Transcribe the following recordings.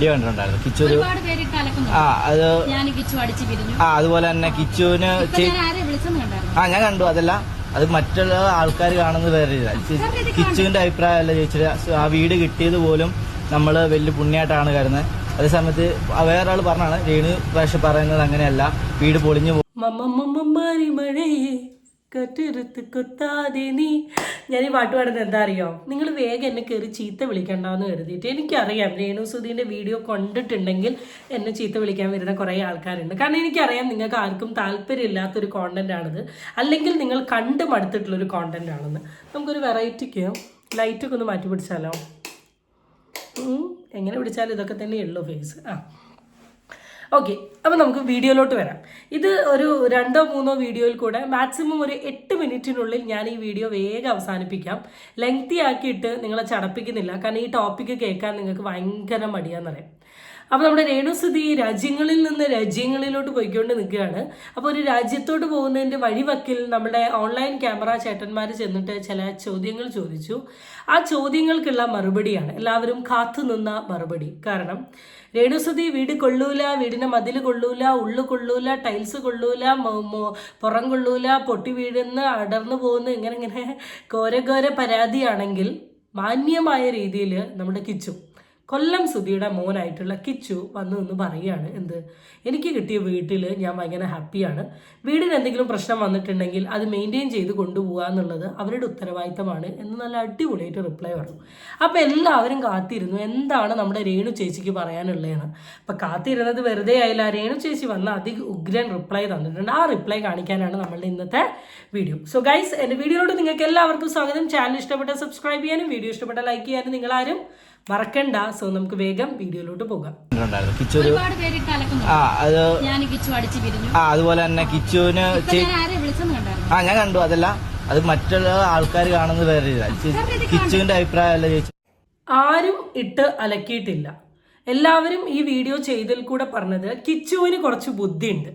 Video കണ്ടിട്ടുണ്ടായിരുന്നു. കിച്ചു ഒരു ഒരുപാട് ആ അത് ഞാൻ കിച്ചു അടിച്ചു പിരിഞ്ഞു. ആ അതുപോലെ തന്നെ കിച്ചുവിന് ഇപ്പൊ ചെ- ഞാൻ ആരെ വിളിച്ചെന്ന് കണ്ടായിരുന്നു? ആ ഞാൻ കണ്ടു. അതല്ല അത് മറ്റുള്ള ആൾക്കാർ കാണുന്ന വേറെ രീതിയിലാ. ചി- വേറെ രീതിക്ക് കിച്ചുവിന്റെ അഭിപ്രായമല്ല ചേച്ചി ആ വീട് കിട്ടിയത് പോലും നമ്മൾ വലിയ പുണ്യമായിട്ടാണ് കരുതുന്നത്. അതേസമയത്ത് വേറൊരാൾ പറഞ്ഞാണ് രേണു പ്രാവശ്യം പറയുന്നത് അങ്ങനെയല്ല. വീട് പൊളിഞ്ഞു പോകും മമ്മമ്മമ്മമാരി മഴയെ കറ്റെടുത്ത് കുത്താതെ നീ. ഞാൻ ഈ പാട്ട് പാടുന്നത് എന്താ അറിയോ? നിങ്ങൾ വേഗം എന്നെ കയറി ചീത്ത വിളിക്കണ്ടെന്ന് കരുതിയിട്ട്. എനിക്കറിയാം രേണു സുധീന്റെ വീഡിയോ കണ്ടിട്ടുണ്ടെങ്കിൽ എന്നെ ചീത്ത വിളിക്കാൻ വരുന്ന കുറേ ആൾക്കാരുണ്ട്. കാരണം എനിക്കറിയാം നിങ്ങൾക്ക് ആർക്കും താല്പര്യമില്ലാത്തൊരു കോണ്ടന്റ് ആണിത്. അല്ലെങ്കിൽ നിങ്ങൾ കണ്ട് മടുത്തിട്ടുള്ളൊരു കോണ്ടന്റ് ആണെന്ന്. നമുക്കൊരു വെറൈറ്റിക്ക് ലൈറ്റൊക്കെ ഒന്ന് മാറ്റി പിടിച്ചാലോ? എങ്ങനെ പിടിച്ചാലും ഇതൊക്കെ തന്നെയുള്ളൂ ഫേസ് ആ. ഓക്കെ അപ്പോൾ നമുക്ക് വീഡിയോയിലോട്ട് വരാം. ഇത് ഒരു രണ്ടോ മൂന്നോ വീഡിയോയിൽ കൂടെ മാക്സിമം ഒരു എട്ട് മിനിറ്റിനുള്ളിൽ ഞാൻ ഈ വീഡിയോ വേഗം അവസാനിപ്പിക്കാം. ലെങ്തി ആക്കിയിട്ട് നിങ്ങളെ ചടപ്പിക്കുന്നില്ല. കാരണം ഈ ടോപ്പിക്ക് കേൾക്കാൻ നിങ്ങൾക്ക് ഭയങ്കര മടിയാന്നറിയാം അപ്പോൾ നമ്മുടെ രേണുസ്ഥിതി രാജ്യങ്ങളിൽ നിന്ന് രാജ്യങ്ങളിലോട്ട് പോയിക്കൊണ്ട് നിൽക്കുകയാണ്. അപ്പോൾ ഒരു രാജ്യത്തോട്ട് പോകുന്നതിന്റെ വഴിവക്കിൽ നമ്മുടെ ഓൺലൈൻ ക്യാമറ ചേട്ടന്മാർ ചെന്നിട്ട് ചില ചോദ്യങ്ങൾ ചോദിച്ചു. ആ ചോദ്യങ്ങൾക്കുള്ള മറുപടിയാണ്. എല്ലാവരും കാത്തു നിന്ന മറുപടി. കാരണം രേണുസുതി വീട് കൊള്ളൂല വീടിന് മതിൽ കൊള്ളൂല ഉള്ളു കൊള്ളൂല ടൈൽസ് കൊള്ളൂല പുറം കൊള്ളൂല പൊട്ടി വീഴുന്ന അടർന്നു പോകുന്ന ഇങ്ങനെ ഇങ്ങനെ ഘോരഘോര പരാതിയാണെങ്കിൽ മാന്യമായ രീതിയിൽ നമ്മുടെ കിച്ചു കൊല്ലം സുധിയുടെ മോനായിട്ടുള്ള കിച്ചു വന്നു എന്ന് പറയുകയാണ്. എന്ത്? എനിക്ക് കിട്ടിയ വീട്ടിൽ ഞാൻ ഭയങ്കര ഹാപ്പിയാണ്. വീടിന് എന്തെങ്കിലും പ്രശ്നം വന്നിട്ടുണ്ടെങ്കിൽ അത് മെയിന്റെയിൻ ചെയ്ത് കൊണ്ടുപോകുക എന്നുള്ളത് അവരുടെ ഉത്തരവാദിത്തമാണ് എന്ന് നല്ല അടിപൊളിയായിട്ട് റിപ്ലൈ പറഞ്ഞു. അപ്പോൾ എല്ലാവരും കാത്തിരുന്നു. എന്താണ് നമ്മുടെ രേണു ചേച്ചിക്ക് പറയാനുള്ളതെന്ന്? അപ്പം കാത്തിരുന്നത് വെറുതെ ആയില്ല. രേണു ചേച്ചി വന്ന അതി ഉഗ്രൻ റിപ്ലൈ തന്നിട്ടുണ്ട്. ആ റിപ്ലൈ കാണിക്കാനാണ് നമ്മളുടെ ഇന്നത്തെ വീഡിയോ സോ ഗൈസ് എന്റെ വീഡിയോയോട് നിങ്ങൾക്ക് എല്ലാവർക്കും സ്വാഗതം. ചാനൽ ഇഷ്ടപ്പെട്ട സബ്സ്ക്രൈബ് ചെയ്യാനും വീഡിയോ ഇഷ്ടപ്പെട്ട ലൈക്ക് ചെയ്യാനും നിങ്ങളാരും മറക്കണ്ട. സോ നമുക്ക് വേഗം വീഡിയോയിലോട്ട് പോകാം. കണ്ടിട്ടുണ്ടായിരുന്നു. കിച്ചു ഒരുപാട് പേരിട്ട് അലക്കുന്നു. ആ അത് ഞാൻ കിച്ചു അടിച്ചു പിരിഞ്ഞു. ആ അതുപോലെ തന്നെ കിച്ചുവിന് ഞാൻ ആരെ വിളിച്ചെന്ന് കണ്ടായിരുന്നു? ആ ഞാൻ കണ്ടു. അതല്ല അത് മറ്റുള്ള ആൾക്കാർ കാണുന്നത് വേറെ കിച്ചുവിന്റെ അഭിപ്രായമല്ല ചേച്ചി ആരും ഇട്ട് അലക്കിയിട്ടില്ല. എല്ലാവരും ഈ വീഡിയോ ചെയ്തതിൽ കൂടെ പറഞ്ഞത് കിച്ചുവിന് കുറച്ച് ബുദ്ധിയുണ്ട്.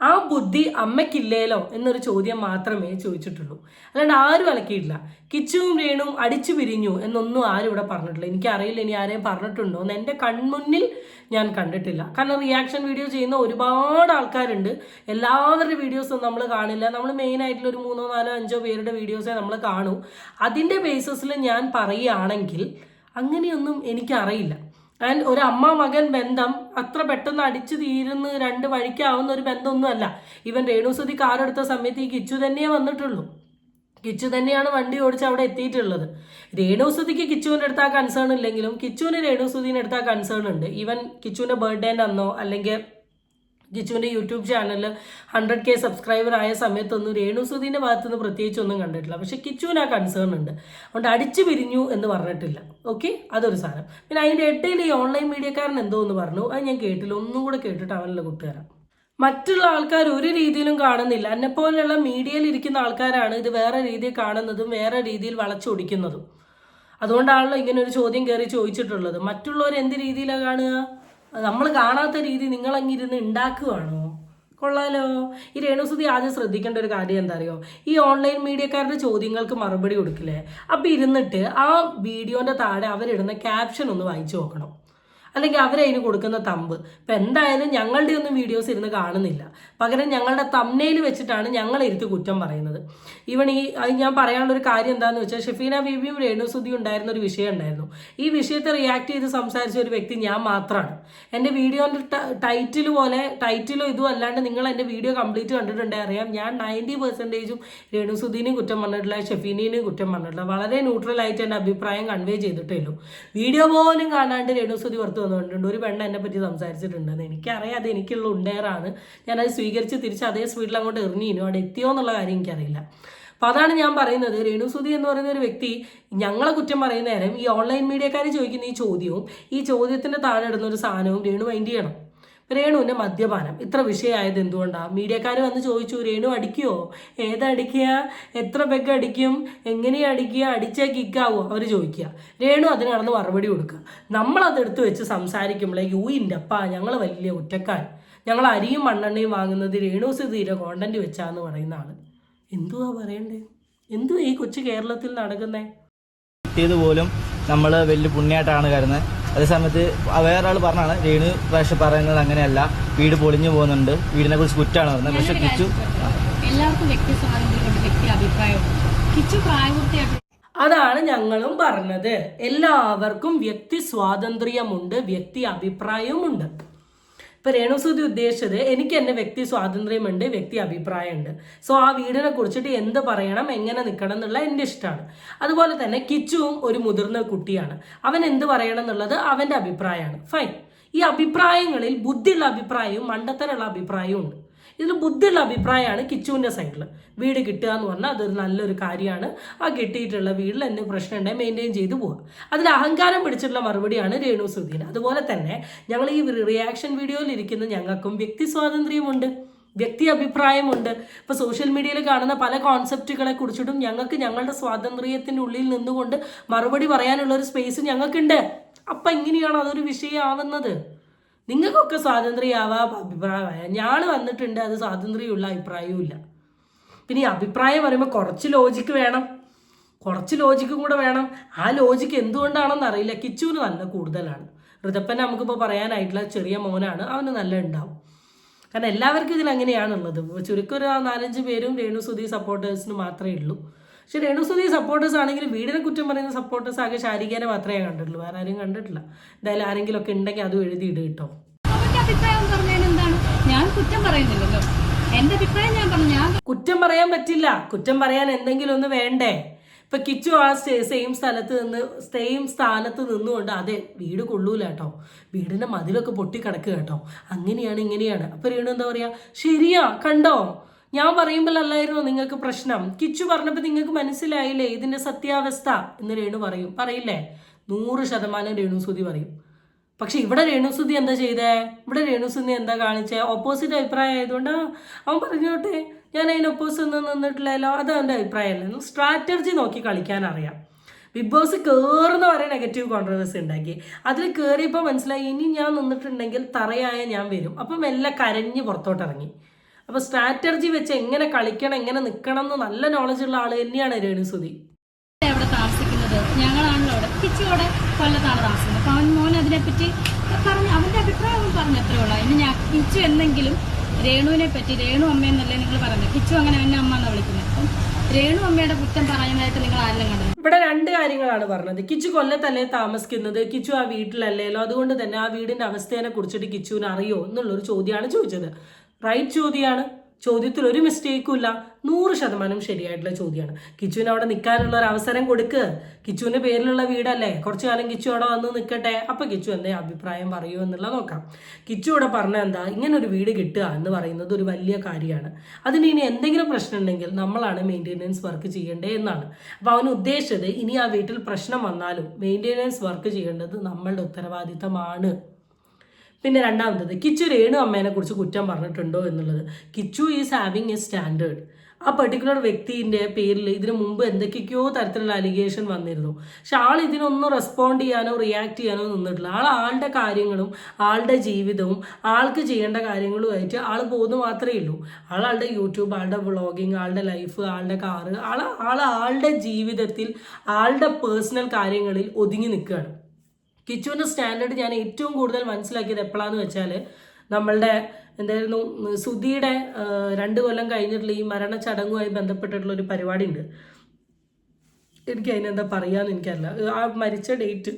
ആ ബുദ്ധി അമ്മയ്ക്കില്ലേലോ എന്നൊരു ചോദ്യം മാത്രമേ ചോദിച്ചിട്ടുള്ളൂ. അല്ലാണ്ട് ആരും അലക്കിയിട്ടില്ല. കിച്ചുവും രേണുവും അടിച്ചു പിരിഞ്ഞു എന്നൊന്നും ആരും ഇവിടെ പറഞ്ഞിട്ടില്ല. എനിക്കറിയില്ല ഇനി ആരെയും പറഞ്ഞിട്ടുണ്ടോ എന്ന്. എന്റെ കൺമുന്നിൽ ഞാൻ കണ്ടിട്ടില്ല. കാരണം റിയാക്ഷൻ വീഡിയോ ചെയ്യുന്ന ഒരുപാട് ആൾക്കാരുണ്ട്. എല്ലാവരുടെ വീഡിയോസും നമ്മൾ കാണില്ല. നമ്മൾ മെയിൻ ആയിട്ടുള്ള ഒരു മൂന്നോ നാലോ അഞ്ചോ പേരുടെ വീഡിയോസേ നമ്മൾ കാണൂ. അതിന്റെ ബേസിസിൽ ഞാൻ പറയുകയാണെങ്കിൽ അങ്ങനെയൊന്നും എനിക്കറിയില്ല. ആൻഡ് ഒരു അമ്മ മകൻ ബന്ധം അത്ര പെട്ടെന്ന് അടിച്ചു തീരുന്ന രണ്ട് വഴിക്കാവുന്ന ഒരു ബന്ധമൊന്നുമല്ല. ഇവൻ രേണുസുതി കാർ എടുത്ത സമയത്ത് ഈ കിച്ചു തന്നെയേ വന്നിട്ടുള്ളൂ. കിച്ചു തന്നെയാണ് വണ്ടി ഓടിച്ച് അവിടെ എത്തിയിട്ടുള്ളത്. രേണുസുതിക്ക് കിച്ചുവിന്റെ അടുത്ത് ആ കൺസേൺ ഇല്ലെങ്കിലും കിച്ചുവിന് രേണുസുതിന്റെ അടുത്ത് ആ കൺസേൺ ഉണ്ട്. ഇവൻ കിച്ചുവിന്റെ ബർത്ത്ഡേന്റെ അന്നോ അല്ലെങ്കിൽ കിച്ചുവിന്റെ യൂട്യൂബ് ചാനലിൽ ഹൺഡ്രഡ് കെ സബ്സ്ക്രൈബർ ആയ സമയത്തൊന്നും രേണു രേണുസുദീന്റെ ഭാഗത്തുനിന്ന് പ്രത്യേകിച്ചൊന്നും കണ്ടിട്ടില്ല. പക്ഷേ കിച്ചുവിന് ആ കൺസേൺ ഉണ്ട്. അതുകൊണ്ട് അടിച്ചു പിരിഞ്ഞു എന്ന് പറഞ്ഞിട്ടില്ല. ഓക്കെ അതൊരു സാധനം പിന്നെ അതിന്റെ ഇടയിൽ ഈ ഓൺലൈൻ മീഡിയക്കാരൻ എന്തോ എന്ന് പറഞ്ഞു. അത് ഞാൻ കേട്ടില്ല. ഒന്നും കൂടെ കേട്ടിട്ട് അവനുള്ള കൂട്ടുകാരാം മറ്റുള്ള ആൾക്കാർ ഒരു രീതിയിലും കാണുന്നില്ല. എന്നെ പോലെയുള്ള മീഡിയയിൽ ഇരിക്കുന്ന ആൾക്കാരാണ് ഇത് വേറെ രീതിയിൽ കാണുന്നതും വേറെ രീതിയിൽ വളച്ചൊടിക്കുന്നതും. അതുകൊണ്ടാണല്ലോ ഇങ്ങനെ ഒരു ചോദ്യം കയറി ചോദിച്ചിട്ടുള്ളത്. മറ്റുള്ളവർ എന്ത് രീതിയിലാണ് കാണുക? നമ്മൾ കാണാത്ത രീതി നിങ്ങളങ്ങിരുന്ന് ഉണ്ടാക്കുകയാണോ കൊള്ളാലോ. ഈ രേണുസുതി ആദ്യം ശ്രദ്ധിക്കേണ്ട ഒരു കാര്യം എന്താ അറിയോ ഈ ഓൺലൈൻ മീഡിയക്കാരുടെ ചോദ്യങ്ങൾക്ക് മറുപടി കൊടുക്കില്ലേ? അപ്പം ഇരുന്നിട്ട് ആ വീഡിയോന്റെ താഴെ അവരിടുന്ന ക്യാപ്ഷൻ ഒന്ന് വായിച്ചു നോക്കണം. അല്ലെങ്കിൽ അവരതിന് കൊടുക്കുന്ന തമ്പ്. ഇപ്പം എന്തായാലും ഞങ്ങളുടെ ഒന്നും വീഡിയോസ് ഇരുന്ന് കാണുന്നില്ല. പകരം ഞങ്ങളുടെ തമ്മനയിൽ വെച്ചിട്ടാണ് ഞങ്ങൾ ഇരുത്തി കുറ്റം പറയുന്നത്. ഈവൺ ഈ അത് ഞാൻ പറയാനുള്ള ഒരു കാര്യം എന്താണെന്ന് വെച്ചാൽ ഷെഫീന ബീബിയും രേണുസുദിയും ഉണ്ടായിരുന്ന ഒരു വിഷയം ഉണ്ടായിരുന്നു. ഈ വിഷയത്തെ റിയാക്ട് ചെയ്ത് സംസാരിച്ച ഒരു വ്യക്തി ഞാൻ മാത്രമാണ് എന്റെ വീഡിയോന്റെ ടൈറ്റിൽ പോലെ ടൈറ്റിലോ ഇതും അല്ലാണ്ട് നിങ്ങൾ എന്റെ വീഡിയോ കംപ്ലീറ്റ് കണ്ടിട്ടുണ്ടെങ്കിൽ അറിയാം ഞാൻ നയന്റി പെർസെന്റേജും രേണുസുദീനെയും കുറ്റം പറഞ്ഞിട്ടില്ല ഷെഫീനെയും കുറ്റം പറഞ്ഞിട്ടില്ല. വളരെ ന്യൂട്രൽ ആയിട്ട് എന്റെ അഭിപ്രായം കൺവേ ചെയ്തിട്ടേ ഉള്ളൂ. വീഡിയോ പോലും കാണാണ്ട് രേണുസുതി പുറത്ത് വന്നിട്ടുണ്ട് ഒരു പെണ്ണ് എന്നെ പറ്റി സംസാരിച്ചിട്ടുണ്ടെന്ന് എനിക്കറിയാം അത് എനിക്കുള്ള ഉണ്ടേറാണ് ഞാനത് സ്വീകരിച്ച് തിരിച്ച് അതേ സ്പീഡിൽ അങ്ങോട്ട് എറിഞ്ഞിനു അവിടെ എത്തിയോ എന്നുള്ള കാര്യം എനിക്കറിയില്ല. അപ്പോൾ അതാണ് ഞാൻ പറയുന്നത്. രേണുസുതി എന്ന് പറയുന്ന ഒരു വ്യക്തി ഞങ്ങളെ കുറ്റം പറയുന്ന നേരം ഈ ഓൺലൈൻ മീഡിയക്കാർ ചോദിക്കുന്ന ഈ ചോദ്യവും ഈ ചോദ്യത്തിന്റെ താഴെ ഇടുന്ന ഒരു സാധനവും രേണു മൈൻഡ് ചെയ്യണം. രേണുവിന്റെ മദ്യപാനം. ഇത്ര വിഷയമായത് എന്തുകൊണ്ടാണ് മീഡിയക്കാർ വന്ന് ചോദിച്ചു രേണു അടിക്കുമോ ഏതടിക്കുക എത്ര പെഗ് അടിക്കും? എങ്ങനെയാ അടിക്കുക? അടിച്ചാൽ കിക്കാവോ അവർ ചോദിക്കുക. രേണു അതിനാണെന്ന് മറുപടി കൊടുക്കുക. നമ്മളതെടുത്ത് വെച്ച് സംസാരിക്കുമ്പോഴേക്ക് യൂ ഇന്റപ്പാ ഞങ്ങൾ വലിയ ഒറ്റക്കാൻ ഞങ്ങൾ അരിയും മണ്ണെണ്ണയും വാങ്ങുന്നത് രേണു സുധീരെ കോണ്ടന്റ് വെച്ചാന്ന് പറയുന്ന ആൾ. എന്തുവാ പറയണ്ടേ? എന്തുവാ ഈ കൊച്ചു കേരളത്തിൽ നടക്കുന്നേ? കിട്ടിയത് പോലും നമ്മൾ വലിയ പുണ്യമായിട്ടാണ് കരുതുന്നത്. അതേസമയത്ത് വേറൊരാൾ പറഞ്ഞാണ് രേണു പ്രാവശ്യം പറയുന്നത് അങ്ങനെയല്ല. വീട് പൊളിഞ്ഞു പോകുന്നുണ്ട്. വീടിനെ കുറിച്ച് കുറ്റാണ് പറഞ്ഞത്. പക്ഷെ കിച്ചു എല്ലാവർക്കും വ്യക്തി സ്വാതന്ത്ര്യമുണ്ട് വ്യക്തി അഭിപ്രായമുണ്ട് കിച്ചു പ്രായപൂർത്തിയായിട്ട് അതാണ് ഞങ്ങളും പറഞ്ഞത്. എല്ലാവർക്കും വ്യക്തി സ്വാതന്ത്ര്യമുണ്ട് വ്യക്തി അഭിപ്രായവുമുണ്ട്. ഇപ്പൊ രേണുസൂതി ഉദ്ദേശിച്ചത് എനിക്ക് എന്റെ വ്യക്തി സ്വാതന്ത്ര്യമുണ്ട് വ്യക്തി അഭിപ്രായമുണ്ട്. സോ ആ വീടിനെ കുറിച്ചിട്ട് എന്ത് പറയണം എങ്ങനെ നിൽക്കണം എന്നുള്ള എന്റെ ഇഷ്ടമാണ്. അതുപോലെ തന്നെ കിച്ചുവും ഒരു മുതിർന്ന കുട്ടിയാണ്. അവൻ എന്ത് പറയണം എന്നുള്ളത് അവന്റെ അഭിപ്രായമാണ്. ഫൈൻ ഈ അഭിപ്രായങ്ങളിൽ ബുദ്ധിയുള്ള അഭിപ്രായവും മണ്ടത്തരമുള്ള അഭിപ്രായവും ഉണ്ട്. ഇതിൽ ബുദ്ധിയുള്ള അഭിപ്രായമാണ് കിച്ചുവിന്റെ സൈഡിൽ വീട് കിട്ടുക എന്ന് പറഞ്ഞാൽ അതൊരു നല്ലൊരു കാര്യമാണ്. ആ കിട്ടിയിട്ടുള്ള വീട്ടിൽ എന്നെ പ്രശ്നം ഉണ്ടെങ്കിൽ മെയിന്റെയിൻ ചെയ്തു പോവുക. അതിൽ അഹങ്കാരം പിടിച്ചിട്ടുള്ള മറുപടിയാണ് രേണു സുധീൻ അതുപോലെ തന്നെ ഞങ്ങൾ ഈ റിയാക്ഷൻ വീഡിയോയിൽ ഇരിക്കുന്ന ഞങ്ങൾക്കും വ്യക്തി സ്വാതന്ത്ര്യമുണ്ട് വ്യക്തി അഭിപ്രായമുണ്ട്. ഇപ്പോൾ സോഷ്യൽ മീഡിയയിൽ കാണുന്ന പല കോൺസെപ്റ്റുകളെ കുറിച്ചിട്ടും ഞങ്ങൾക്ക് ഞങ്ങളുടെ സ്വാതന്ത്ര്യത്തിന്റെ ഉള്ളിൽ നിന്നുകൊണ്ട് മറുപടി പറയാനുള്ള ഒരു സ്പേസ് ഞങ്ങൾക്കുണ്ട്. അപ്പം എങ്ങനെയാണ് അതൊരു വിഷയമാവുന്നത്. നിങ്ങൾക്കൊക്കെ സ്വാതന്ത്ര്യമാവാം അഭിപ്രായമായ. ഞാൻ വന്നിട്ടുണ്ട് അത് സ്വാതന്ത്ര്യമുള്ള അഭിപ്രായവും ഇല്ല പിന്നെ ഈ അഭിപ്രായം പറയുമ്പോൾ കുറച്ച് ലോജിക്ക് വേണം. കുറച്ച് ലോജിക്കും കൂടെ വേണം. ആ ലോജിക്ക് എന്തുകൊണ്ടാണെന്ന് അറിയില്ല. കിച്ചുവിന് നല്ല കൂടുതലാണ്. ഋതപ്പൻ നമുക്കിപ്പോൾ പറയാനായിട്ടുള്ള ചെറിയ മോനാണ്. അവന് നല്ല ഉണ്ടാവും. കാരണം എല്ലാവർക്കും ഇതിൽ അങ്ങനെയാണുള്ളത് ചുരുക്കം ഒരു നാലഞ്ച് പേരും രേണു സുധീ സപ്പോർട്ടേഴ്സിന് മാത്രമേ ഉള്ളൂ. പക്ഷെ രേണുസുതി സപ്പോർട്ടേഴ്സ് ആണെങ്കിൽ വീടിനെ കുറ്റം പറയുന്ന സപ്പോർട്ടേഴ്സ് ആകെ ശാരികേനെ മാത്രമേ കണ്ടിട്ടുള്ളൂ. വേറെ ആരും കണ്ടിട്ടില്ല. എന്തായാലും ആരെങ്കിലും ഒക്കെ ഉണ്ടെങ്കിൽ അതും എഴുതിയിട് കേട്ടോ. ഞാൻ കുറ്റം പറയുന്നില്ലല്ലോ. എന്റെ അഭിപ്രായം ഞാൻ പറഞ്ഞു ഞാൻ കുറ്റം പറയാൻ പറ്റില്ല. കുറ്റം പറയാൻ എന്തെങ്കിലും ഒന്ന് വേണ്ടേ? ഇപ്പൊ കിച്ചു ആ സെയിം സ്ഥലത്ത് നിന്ന് സെയിം സ്ഥാനത്ത് നിന്നുകൊണ്ട് അതെ വീട് കൊള്ളൂല കേട്ടോ. വീടിന്റെ മതിലൊക്കെ പൊട്ടി കിടക്കുക കേട്ടോ. അങ്ങനെയാണ് ഇങ്ങനെയാണ്. അപ്പൊ രേണു എന്താ പറയാ? ശരിയാ കണ്ടോ? ഞാൻ പറയുമ്പോഴല്ലായിരുന്നു നിങ്ങൾക്ക് പ്രശ്നം. കിച്ചു പറഞ്ഞപ്പോൾ നിങ്ങൾക്ക് മനസ്സിലായില്ലേ? ഇതിന്റെ സത്യാവസ്ഥ എന്ന് രേണു പറയും. പറയില്ലേ? നൂറ് ശതമാനം രേണുസുതി പറയും. പക്ഷെ ഇവിടെ രേണുസുതി എന്താ ചെയ്തേ? ഇവിടെ രേണുസുതി എന്താ കാണിച്ചേ? ഓപ്പോസിറ്റ് അഭിപ്രായം ആയതുകൊണ്ട് അവൻ പറഞ്ഞോട്ടെ. ഞാൻ അതിന് ഒപ്പോസിറ്റ് ഒന്നും നിന്നിട്ടില്ലല്ലോ. അത് അവന്റെ അഭിപ്രായമല്ല സ്ട്രാറ്റജി നോക്കി കളിക്കാൻ അറിയാം. ബിഗ് ബോസ് കയറുന്ന വരെ നെഗറ്റീവ് കോൺട്രവേഴ്സി ഉണ്ടാക്കി. അതിൽ കയറിയപ്പോൾ മനസ്സിലായി ഇനി ഞാൻ നിന്നിട്ടുണ്ടെങ്കിൽ തറയായ ഞാൻ വരും. അപ്പം എല്ലാം കരഞ്ഞ് പുറത്തോട്ട് ഇറങ്ങി അപ്പോൾ സ്ട്രാറ്റജി വെച്ച് എങ്ങനെ കളിക്കണം എങ്ങനെ നിൽക്കണം എന്ന് നല്ല നോളജ് ഉള്ള ആൾ തന്നെയാണ് രേണുസുതി അവിടെ താമസിക്കുന്നത്? ഞങ്ങളാണല്ലോ അവിടെ. കൊല്ലത്താണ് താമസിക്കുന്നത്. അവൻ മോൻ അതിനെപ്പറ്റി പറഞ്ഞു അഭിപ്രായം അവൻ പറഞ്ഞു ഉള്ളൂ. അതിന് ഞാൻ എന്നെങ്കിലും രേണുവിനെ പറ്റി രേണു അമ്മയെന്നല്ലേ നിങ്ങൾ പറഞ്ഞത് കിച്ചു അങ്ങനെ എന്നെ അമ്മ എന്ന് വിളിക്കുന്നത്? അപ്പം രേണു അമ്മയുടെ കുറ്റം പറയുന്നതായിട്ട് നിങ്ങൾ ആരെല്ലാം കണ്ടത് ഇവിടെ രണ്ട് കാര്യങ്ങളാണ് പറഞ്ഞത്. കിച്ചു കൊല്ലത്തല്ലേ താമസിക്കുന്നത്? കിച്ചു ആ വീട്ടിലല്ലേലോ? അതുകൊണ്ട് തന്നെ ആ വീടിന്റെ അവസ്ഥയെ കുറിച്ചിട്ട് കിച്ചുവിന് അറിയോ? എന്നുള്ളൊരു ചോദ്യമാണ് ചോദിച്ചത്. റൈറ്റ് ചോദ്യമാണ് ചോദ്യത്തിൽ ഒരു മിസ്റ്റേക്കും ഇല്ല. നൂറ് ശതമാനം ശരിയായിട്ടുള്ള ചോദ്യമാണ് കിച്ചുവിന് അവിടെ നിൽക്കാനുള്ള ഒരു അവസരം കൊടുക്ക്. കിച്ചുവിന്റെ പേരിലുള്ള വീടല്ലേ? കുറച്ചു കാലം കിച്ചു അവിടെ വന്ന് നിൽക്കട്ടെ. അപ്പോൾ കിച്ചു എന്തേ അഭിപ്രായം പറയൂ എന്നുള്ള നോക്കാം. കിച്ചു ഇവിടെ പറഞ്ഞ എന്താ? ഇങ്ങനെ ഒരു വീട് കിട്ടുക എന്ന് പറയുന്നത് ഒരു വലിയ കാര്യമാണ്. അതിന് ഇനി എന്തെങ്കിലും പ്രശ്നം ഉണ്ടെങ്കിൽ നമ്മളാണ് മെയിന്റെനൻസ് വർക്ക് ചെയ്യേണ്ടത് എന്നാണ്. അപ്പോൾ അവൻ ഉദ്ദേശിച്ചത് ഇനി ആ വീട്ടിൽ പ്രശ്നം വന്നാലും മെയിന്റെനൻസ് വർക്ക് ചെയ്യേണ്ടത് നമ്മളുടെ ഉത്തരവാദിത്തമാണ്. പിന്നെ രണ്ടാമത്തത് കിച്ചു രേണു അമ്മേനെ കുറിച്ച് കുറ്റം പറഞ്ഞിട്ടുണ്ടോ എന്നുള്ളത്. Kichu is having a standard ആ പെർട്ടിക്കുലർ വ്യക്തിന്റെ പേരിൽ ഇതിനു മുമ്പ് എന്തൊക്കെയൊക്കെയോ തരത്തിലുള്ള അലിഗേഷൻ വന്നിരുന്നു. പക്ഷെ ആൾ ഇതിനൊന്നും റെസ്പോണ്ട് ചെയ്യാനോ റിയാക്ട് ചെയ്യാനോ നിന്നിട്ടില്ല. ആൾ ആളുടെ കാര്യങ്ങളും ആളുടെ ജീവിതവും ആൾക്ക് ചെയ്യേണ്ട കാര്യങ്ങളുമായിട്ട് ആൾ പോകുന്നു മാത്രമേ ഉള്ളൂ. ആളുടെ യൂട്യൂബ് ആളുടെ വ്ളോഗിങ് ആളുടെ ലൈഫ് ആളുടെ കാറ് ആൾ ആൾ ആളുടെ ജീവിതത്തിൽ ആളുടെ പേഴ്സണൽ കാര്യങ്ങളിൽ ഒതുങ്ങി നിൽക്കുകയാണ്. കിച്ചുവിന്റെ സ്റ്റാൻഡേർഡ് ഞാൻ ഏറ്റവും കൂടുതൽ മനസ്സിലാക്കിയത് എപ്പോഴാന്ന് വെച്ചാൽ നമ്മളുടെ എന്തായിരുന്നു സുധിയുടെ രണ്ട് കൊല്ലം കഴിഞ്ഞിട്ടുള്ള ഈ മരണ ചടങ്ങുമായി ബന്ധപ്പെട്ടിട്ടുള്ള ഒരു പരിപാടി ഉണ്ട് എനിക്ക് അതിനെന്താ പറയാന്ന് എനിക്കറിയില്ല. ആ മരിച്ച ഡേറ്റ്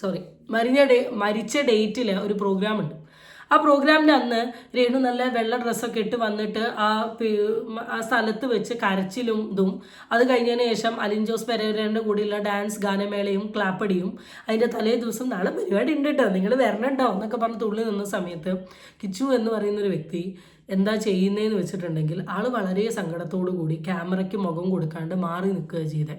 സോറി മരിഞ്ഞ ഡേ മരിച്ച ഡേറ്റിൽ ഒരു പ്രോഗ്രാം ഉണ്ട്. ആ പ്രോഗ്രാമിന്റെ അന്ന് രേണു നല്ല വെള്ള ഡ്രസ്സൊക്കെ ഇട്ട് വന്നിട്ട് ആ ആ സ്ഥലത്ത് വെച്ച് കരച്ചിലും ഇതും. അത് കഴിഞ്ഞതിന് ശേഷം അലിൻ ജോസ് പെരേരയുടെ കൂടെയുള്ള ഡാൻസ് ഗാനമേളയും ക്ലാപ്പടിയും അതിന്റെ തലേ ദിവസം നാളെ പരിപാടി ഉണ്ട് കേട്ടോ നിങ്ങൾ വരണുണ്ടോ എന്നൊക്കെ പറഞ്ഞ് തുള്ളി നിന്ന സമയത്ത് കിച്ചു എന്ന് പറയുന്നൊരു വ്യക്തി എന്താ ചെയ്യുന്നതെന്ന് വെച്ചിട്ടുണ്ടെങ്കിൽ ആൾ വളരെ സങ്കടത്തോടു കൂടി ക്യാമറയ്ക്ക് മുഖം കൊടുക്കാണ്ട് മാറി നിൽക്കുക ചെയ്തേ.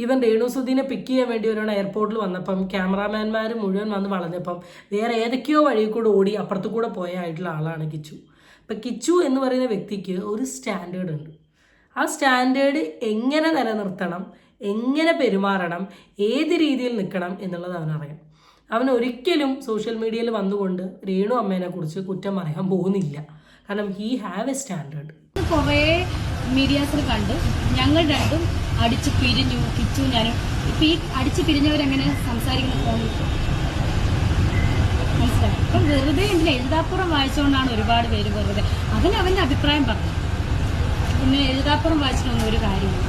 ഈവൻ രേണുസുദ്ദീനെ പിക്ക് ചെയ്യാൻ വേണ്ടി ഒരാൾ എയർപോർട്ടിൽ വന്നപ്പം ക്യാമറാമാൻമാർ മുഴുവൻ വന്ന് വളഞ്ഞപ്പം വേറെ ഏതൊക്കെയോ വഴി കൂടെ ഓടി അപ്പുറത്തു കൂടെ പോയ ആയിട്ടുള്ള ആളാണ് കിച്ചു. അപ്പം കിച്ചു എന്ന് പറയുന്ന വ്യക്തിക്ക് ഒരു സ്റ്റാൻഡേർഡ് ഉണ്ട്. ആ സ്റ്റാൻഡേർഡ് എങ്ങനെ നിലനിർത്തണം എങ്ങനെ പെരുമാറണം ഏത് രീതിയിൽ നിൽക്കണം എന്നുള്ളത് അവനറിയാം അവൻ ഒരിക്കലും സോഷ്യൽ മീഡിയയിൽ വന്നുകൊണ്ട് രേണു അമ്മേനെ കുറിച്ച് കുറ്റം പറയാൻ പോകുന്നില്ല. കാരണം ഹീ ഹാവ് എ സ്റ്റാൻഡേർഡ് കുറേ മീഡിയാസിൽ കണ്ട് ഞങ്ങൾ രണ്ടും അടിച്ച് പിരിഞ്ഞു കിച്ചു ഞാനും. ഇപ്പൊ ഈ അടിച്ച് പിരിഞ്ഞവരെങ്ങനെ സംസാരിക്കുന്ന? ഫോണിൽ. അപ്പം വെറുതെ ഇതിൽ എഴുതാപ്പുറം വായിച്ചുകൊണ്ടാണ് ഒരുപാട് പേര് വെറുതെ. അതിന് അവന്റെ അഭിപ്രായം പറഞ്ഞു പിന്നെ എഴുതാപ്പുറം വായിച്ചിട്ടൊന്നും ഒരു കാര്യമില്ല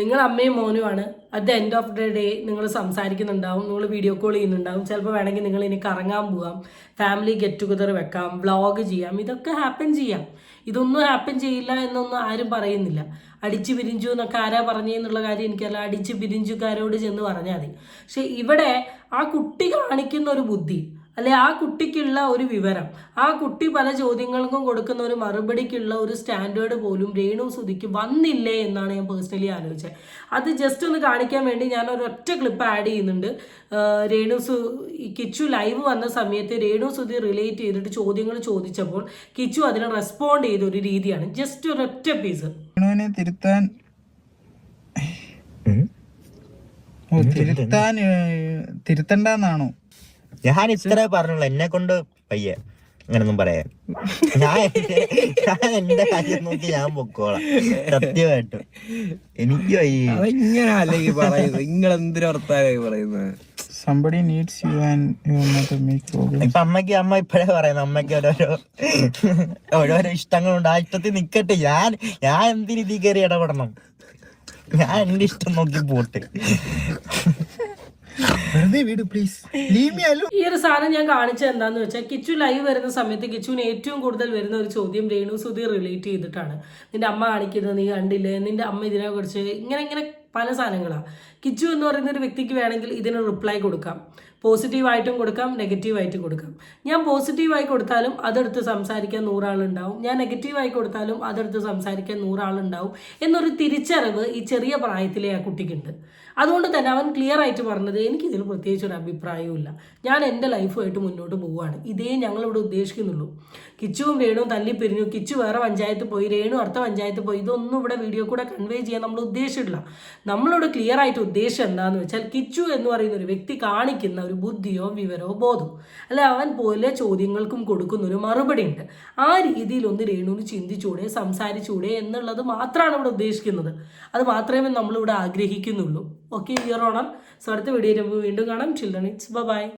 നിങ്ങൾ അമ്മയും മോനുമാണ് at the end of the day നിങ്ങൾ സംസാരിക്കുന്നുണ്ടാവും. നിങ്ങൾ വീഡിയോ കോൾ ചെയ്യുന്നുണ്ടാവും. ചിലപ്പോൾ വേണമെങ്കിൽ നിങ്ങൾ ഇനി കറങ്ങാൻ പോകാം ഫാമിലി ഗെറ്റ് ടുഗദർ വെക്കാം. വ്ളോഗ് ചെയ്യാം. ഇതൊക്കെ ഹാപ്പൻ ചെയ്യാം. ഇതൊന്നും ഹാപ്പൻ ചെയ്യില്ല എന്നൊന്നും ആരും പറയുന്നില്ല. അടിച്ചു പിരിഞ്ചു എന്നൊക്കെ ആരാ പറഞ്ഞെന്നുള്ള കാര്യം എനിക്കല്ല അടിച്ചു പിരിഞ്ചുകാരോട് ചെന്ന് പറഞ്ഞാൽ മതി. പക്ഷെ ഇവിടെ ആ കുട്ടി കാണിക്കുന്ന ഒരു ബുദ്ധി അല്ലെ ആ കുട്ടിക്കുള്ള ഒരു വിവരം ആ കുട്ടി പല ചോദ്യങ്ങൾക്കും കൊടുക്കുന്ന ഒരു മറുപടിക്കുള്ള ഒരു സ്റ്റാൻഡേർഡ് പോലും രേണു സുധിക്ക് വന്നില്ലേ എന്നാണ് ഞാൻ പേഴ്സണലി ആലോചിച്ചത്. അത് ജസ്റ്റ് ഒന്ന് കാണിക്കാൻ വേണ്ടി ഞാൻ ഒരൊറ്റ ഒറ്റ ക്ലിപ്പ് ആഡ് ചെയ്യുന്നുണ്ട്. രേണു സു കിച്ചു ലൈവ് വന്ന സമയത്ത് രേണു സുധി റിലേറ്റ് ചെയ്തിട്ട് ചോദ്യങ്ങൾ ചോദിച്ചപ്പോൾ കിച്ചു അതിന് റെസ്പോണ്ട് ചെയ്ത ഒരു രീതിയാണ്. ജസ്റ്റ് ഒരൊറ്റ ഒറ്റ പീസ് തിരുത്താൻ തിരുത്താൻ തിരുത്തണ്ടെന്നാണോ? ഞാൻ ഇത്ര പറഞ്ഞുള്ളൂ. എന്നെ കൊണ്ട് പയ്യെ. അങ്ങനൊന്നും പറയാൻ. ഞാൻ എന്റെ- ഞാൻ എന്റെ കാര്യം നോക്കി ഞാൻ പൊക്കോളാം. സത്യമായിട്ടും. എനിക്ക് അതെങ്ങനെ അല്ലെങ്കിൽ പറയുന്നത്? നിങ്ങൾ എന്തിനർത്താനായി പറയുന്നത്? Somebody needs you and you not make problem ഇപ്പൊ അമ്മയ്ക്ക് അമ്മ ഇപ്പഴേ പറയുന്നു. അമ്മയ്ക്ക് ഓരോരോ ഓരോരോ ഇഷ്ടങ്ങളുണ്ട്. ആ ഇഷ്ടത്തിൽ നിക്കട്ടെ. ഞാൻ ഞാൻ എന്തിനു ഇതിൽ കയറി ഇടപെടണം? ഞാൻ എന്റെ ഇഷ്ടം നോക്കി പോട്ട്. വീട് ഈ ഒരു സാധനം ഞാൻ കാണിച്ചത് എന്താന്ന് വെച്ചാൽ കിച്ചു ലൈവ് വരുന്ന സമയത്ത് കിച്ചുവിന് ഏറ്റവും കൂടുതൽ വരുന്ന ഒരു ചോദ്യം രേണു സുധി റിലേറ്റ് ചെയ്തിട്ടാണ്. നിന്റെ അമ്മ കാണിക്കുന്നത് നീ കണ്ടില്ലേ? നിന്റെ അമ്മ ഇതിനെ കുറിച്ച് ഇങ്ങനെ ഇങ്ങനെ പല സാധനങ്ങളാണ് കിച്ചു എന്ന് പറയുന്ന ഒരു വ്യക്തിക്ക് വേണമെങ്കിൽ ഇതിന് റിപ്ലൈ കൊടുക്കാം. പോസിറ്റീവായിട്ടും കൊടുക്കാം നെഗറ്റീവായിട്ടും കൊടുക്കാം. ഞാൻ പോസിറ്റീവായി കൊടുത്താലും അതെടുത്ത് സംസാരിക്കാൻ നൂറാളുണ്ടാവും. ഞാൻ നെഗറ്റീവായി കൊടുത്താലും അതെടുത്ത് സംസാരിക്കാൻ നൂറാളുണ്ടാവും എന്നൊരു തിരിച്ചറിവ് ഈ ചെറിയ പ്രായത്തിലെ ആ കുട്ടിക്കുണ്ട്. അതുകൊണ്ട് തന്നെ അവൻ ക്ലിയർ ആയിട്ട് പറഞ്ഞത് എനിക്കിതിൽ പ്രത്യേകിച്ച് ഒരു അഭിപ്രായവുമില്ല ഞാൻ എന്റെ ലൈഫുമായിട്ട് മുന്നോട്ട് പോവുകയാണ്. ഇതേ ഞങ്ങളിവിടെ ഉദ്ദേശിക്കുന്നുള്ളൂ. കിച്ചുവും രേണുവും തല്ലി പിരിഞ്ഞു. കിച്ചു വേറെ പഞ്ചായത്ത് പോയി രേണു അടുത്ത പഞ്ചായത്ത് പോയി. ഇതൊന്നും ഇവിടെ വീഡിയോ കൂടെ കൺവേ ചെയ്യാൻ നമ്മൾ ഉദ്ദേശിച്ചിട്ടില്ല. നമ്മളോട് ക്ലിയർ ആയിട്ട് ഉദ്ദേശം എന്താണെന്ന് വെച്ചാൽ കിച്ചു എന്ന് പറയുന്ന ഒരു വ്യക്തി കാണിക്കുന്ന ഒരു ബുദ്ധിയോ വിവരോ ബോധമോ അല്ലെ അവൻ പോലെ ചോദ്യങ്ങൾക്കും കൊടുക്കുന്ന ഒരു മറുപടി ഉണ്ട് ആ രീതിയിൽ ഒന്ന് രേണുവിന് ചിന്തിച്ചൂടെ സംസാരിച്ചൂടെ എന്നുള്ളത് മാത്രമാണ് ഇവിടെ ഉദ്ദേശിക്കുന്നത്. അത് മാത്രമേ നമ്മളിവിടെ ആഗ്രഹിക്കുന്നുള്ളൂ. ഓക്കെ ഇയർ ഓണർ സോ അടുത്ത വീഡിയോ വീണ്ടും കാണാം. Children it's by